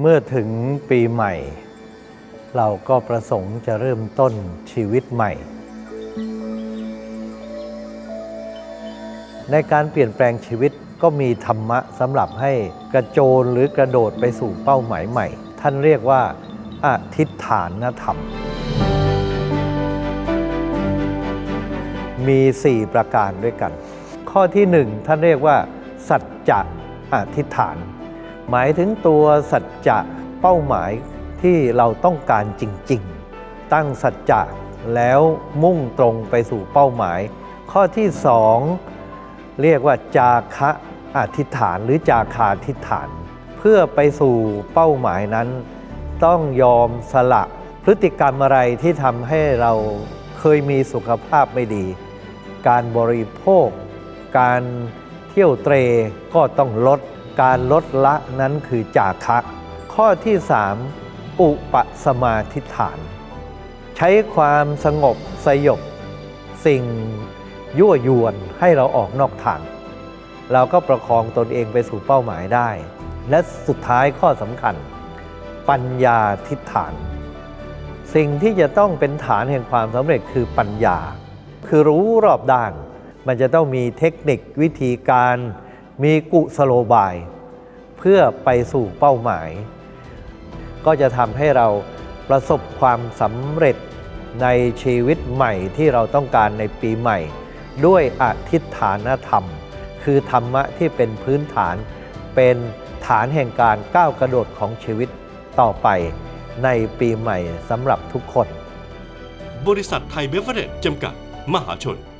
เมื่อถึงปีใหม่ เราก็ประสงค์จะเริ่มต้นชีวิตใหม่ ในการเปลี่ยนแปลงชีวิตก็มีธรรมะสำหรับให้กระโจนหรือกระโดดไปสู่เป้าหมายใหม่ ท่านเรียกว่าอธิษฐานธรรม มี 4 ประการด้วยกัน ข้อที่หนึ่งท่านเรียกว่า สัจจะอธิษฐาน หมายถึงตัวสัจจะเป้าหมายที่เราต้องการจริง ๆ ตั้งสัจจะแล้วมุ่งตรงไปสู่เป้าหมาย ข้อที่สองเรียกว่าจาคะอธิษฐานหรือจาคาธิษฐาน เพื่อไปสู่เป้าหมายนั้น ต้องยอมสละพฤติกรรมอะไรที่ทำให้เราเคยมีสุขภาพไม่ดี การบริโภค การเที่ยวเตรก็ต้องลด การลดละนั้นคือจาคะ ข้อที่3อุปสมาธิฐาน ใช้ความสงบสยบ สิ่งยั่วยวนให้เราออกนอกทาง เราก็ประคองตนเองไปสู่เป้าหมายได้ และสุดท้ายข้อสำคัญ ปัญญาทิฏฐาน สิ่งที่จะต้องเป็นฐานแห่งความสำเร็จคือปัญญา คือรู้รอบด้าน มันจะต้องมีเทคนิควิธีการ มีกุสโลบาย เพื่อไปสู่เป้าหมาย ก็จะทำให้เราประสบความสำเร็จในชีวิตใหม่ที่เราต้องการในปีใหม่ ด้วยอธิษฐานธรรม คือธรรมะที่เป็นพื้นฐาน เป็นฐานแห่งการก้าวกระโดดของชีวิตต่อไปในปีใหม่สำหรับทุกคน บริษัทไทยเบเวอเรจจำกัด มหาชน